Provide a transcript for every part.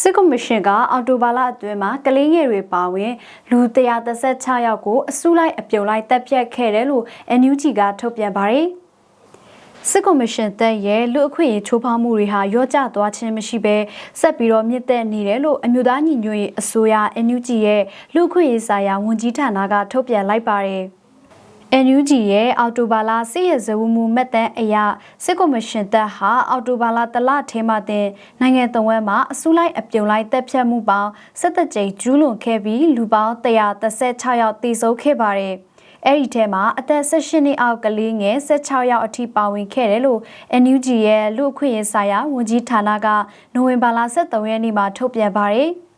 စစ်ကော်မရှင်ကအော်တိုဘာလအတွင်းမှာကလေးငယ်တွေပါဝင်လူ136ယောက်ကိုအစုလိုက်အပြုံလိုက်တပ်ဖြတ်ခဲ့တယ်လို့ NUG ကထုတ်ပြန်ပါတယ်။စစ်ကော်မရှင်တပ်ရဲ့လူအခွင့်အရေးချိုးဖောက်မှုတွေဟာရော့ကျသွားခြင်းမရှိဘဲဆက်ပြီးတော့မြင့်တက်နေတယ်လို့အမျိုးသားညီညွတ်ရေးအစိုးရ NUG ရဲ့လူအခွင့်အရေးဆိုင်ရာဝန်ကြီးဌာနကထုတ်ပြန်လိုက်ပါတယ်။ NUG ရဲ့အော်တိုဘာလာစစ်ရဇဝမှုမှတ်တမ်းအရစစ်ကော်မရှင်တပ်ဟာအော်တိုဘာလာတလထဲမှာတင်နိုင်ငံတော်ဝန်မှာအစုလိုက်အပြုံလိုက်တပ်ဖြတ်မှုပေါင်း17ကြိမ်ကျူးလွန်ခဲ့ပြီးလူပေါင်း136ယောက်သေဆုံးခဲ့ပါတယ်။အဲ့ဒီထဲမှာအသက်18နှစ်အောက်ကလေးငယ်16ယောက်အထိပါဝင်ခဲ့တယ်လို့ NUG ရဲ့လူအခွင့်အရေးဆိုင်ရာဝန်ကြီးဌာနကနိုဝင်ဘာလ23ရက်နေ့မှာထုတ်ပြန်ပါတယ်။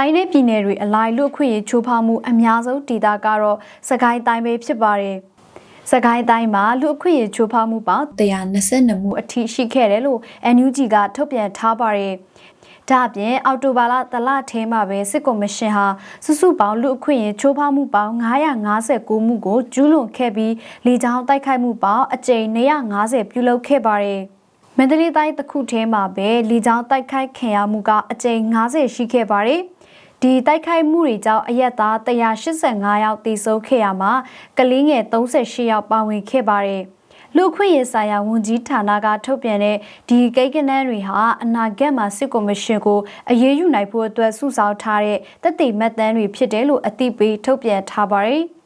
တိုင်းနယ်ပြည်နယ်တွေအလိုက်လူအခွင့်အရေးချိုးဖောက်မှုအများဆုံးဒေသကတော့စကိုင်းတိုင်းပဲဖြစ်ပါတယ်။စကိုင်းတိုင်းမှာလူအခွင့်အရေးချိုးဖောက်မှုပေါင်း122မှုအထိရှိခဲ့တယ်လို့ NUG ကထုတ်ပြန်ထားပါတယ်။ဒါ့အပြင်အော်တိုဘာလတလထဲမှာပဲစစ်ကော်မရှင်ဟာစုစုပေါင်းလူအခွင့်အရေးချိုးဖောက်မှုပေါင်း959မှုကိုကျူးလွန်ခဲ့ပြီးလေကြောင်းတိုက်ခိုက်မှုပေါင်းအကြိမ်250ပြုလုပ်ခဲ့ပါတယ်။မန္တလေးတိုင်းတစ်ခုထဲမှာပဲလေကြောင်းတိုက်ခိုက်ခံရမှုကအကြိမ်90ရှိခဲ့ပါတယ်။ ဒီတိုက်ခိုက်မှုတွေကြောင့်အရက်သား185ယောက်သေဆုံးခဲ့ရမှာကလေးငယ်38ယောက်ပါဝင်ခဲ့ပါတယ်။လူခွင့်ရေးဆိုင်ရာဝန်ကြီးဌာနကထုတ်ပြန်တဲ့ဒီကိတ်ကနန်းတွေဟာအနာဂတ်မှာစစ်ကော်မရှင်ကိုအရေးယူနိုင်ဖို့အတွက်စုဆောင်းထားတဲ့တက်တိမှတ်တမ်းတွေဖြစ်တယ်လို့အသိပေးထုတ်ပြန်ထားပါတယ်။